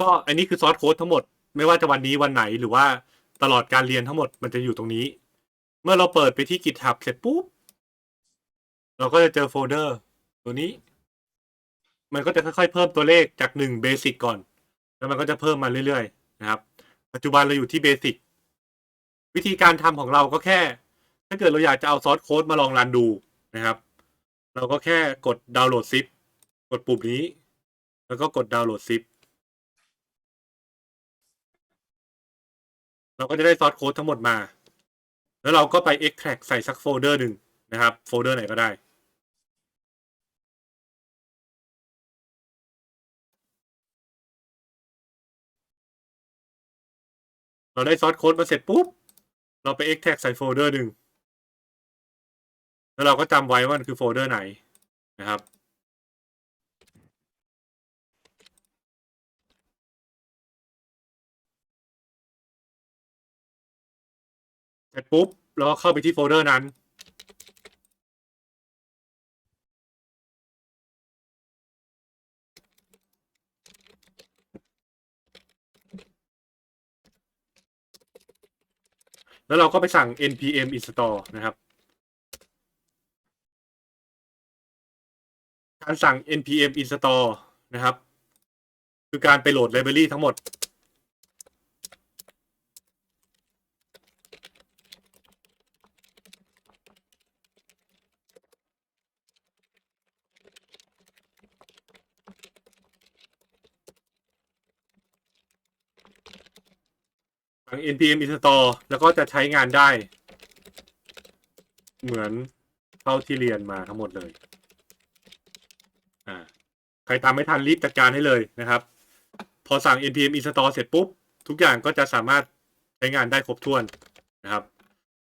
ก็อันนี้คือซอสโค้ดทั้งหมด ไม่ว่าจะวันนี้วันไหนหรือว่าตลอดการเรียนทั้งหมดมันจะอยู่ตรงนี้ เมื่อเราเปิดไปที่ GitHub เสร็จปุ๊บ เราก็จะเจอโฟลเดอร์ ตัวนี้ มันก็จะค่อยๆ เพิ่มตัวเลขจากหนึ่งเบสิกก่อน แล้วมันก็จะเพิ่มมาเรื่อยๆ นะครับ ปัจจุบันเราอยู่ที่เบสิกวิธีการทำของเราก็แค่ ถ้าเกิดเราอยากจะเอาซอสโค้ดมาลองรันดูนะครับ เราก็แค่กดดาวน์โหลดซิปกดปุ่มนี้ แล้วก็กดดาวน์โหลดซิป เราก็จะได้ซอสโค้ดทั้งหมดมา แล้วเราก็ไป extract ใส่สักโฟลเดอร์หนึ่งนะครับ โฟลเดอร์ไหนก็ได้ เราได้ซอสโค้ดมาเสร็จปุ๊บ เราไป extract ใส่โฟลเดอร์หนึ่ง แล้วเราก็จำไว้ว่ามันคือโฟลเดอร์ไหนนะครับ ร็จปุ๊บเราก็เข้าไปที่โฟลเดอร์นั้น แล้วเราก็ไปสั่ง npm install นะครับ การสั่ง npm install นะครับ คือการไปโหลดไลบรารีทั้งหมด สั่ง npm install แล้วก็จะใช้งานได้ เหมือนเท่าที่เรียนมาทั้งหมดเลย อ่า ใครตามไม่ทันรีบจัดการให้เลยนะครับ พอสั่ง npm install เสร็จปุ๊บ ทุกอย่างก็จะสามารถใช้งานได้ครบถ้วนนะครับ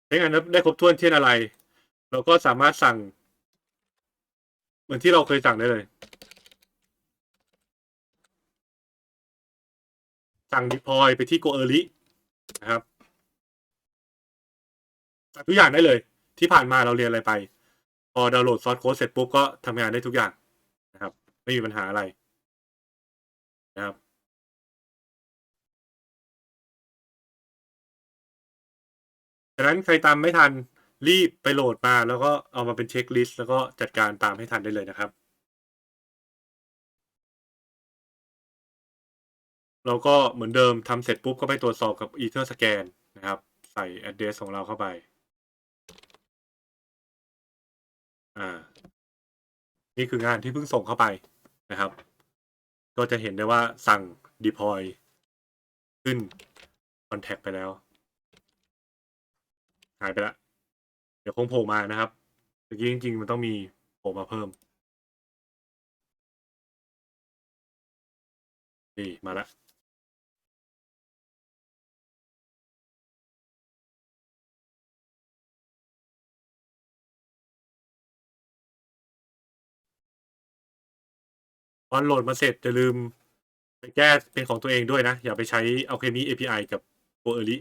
ใช้งานได้ครบถ้วนเช่นอะไร เราก็สามารถสั่ง เหมือนที่เราเคยสั่งได้เลย สั่ง deploy ไปที่ goerli นะครับทุกอย่างได้เลย ที่ผ่านมาเราเรียนอะไรไป พอดาวน์โหลดซอสโค้ดเสร็จปุ๊บก็ทำงานได้ทุกอย่างนะครับ ไม่มีปัญหาอะไรนะครับฉะนั้นใครตามไม่ทันรีบไปโหลดมาแล้วก็เอามาเป็นเช็คลิสต์แล้วก็จัดการตามให้ทันได้เลยนะครับ เราก็เหมือนเดิมทำเสร็จปุ๊บก็ไปตรวจสอบกับ Ether Scan นะครับ ใส่ address ของเราเข้าไป อ่า นี่คืองานที่เพิ่งส่งเข้าไปนะครับ ก็จะเห็นได้ว่าสั่ง deploy ขึ้น contact ไปแล้ว หายไปละ เดี๋ยวคงโผล่มานะครับเมื่อกี้จริง ๆ มันต้องมีโผล่มาเพิ่ม นี่ มาละ ตอนโหลดมาเสร็จอย่าลืมไปแก้เป็นของตัวเองด้วยนะ อย่าไปใช้ Alchemy API กับ o e r l y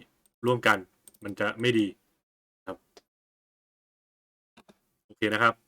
ร่วมกัน มันจะไม่ดีครับ โอเคนะครับ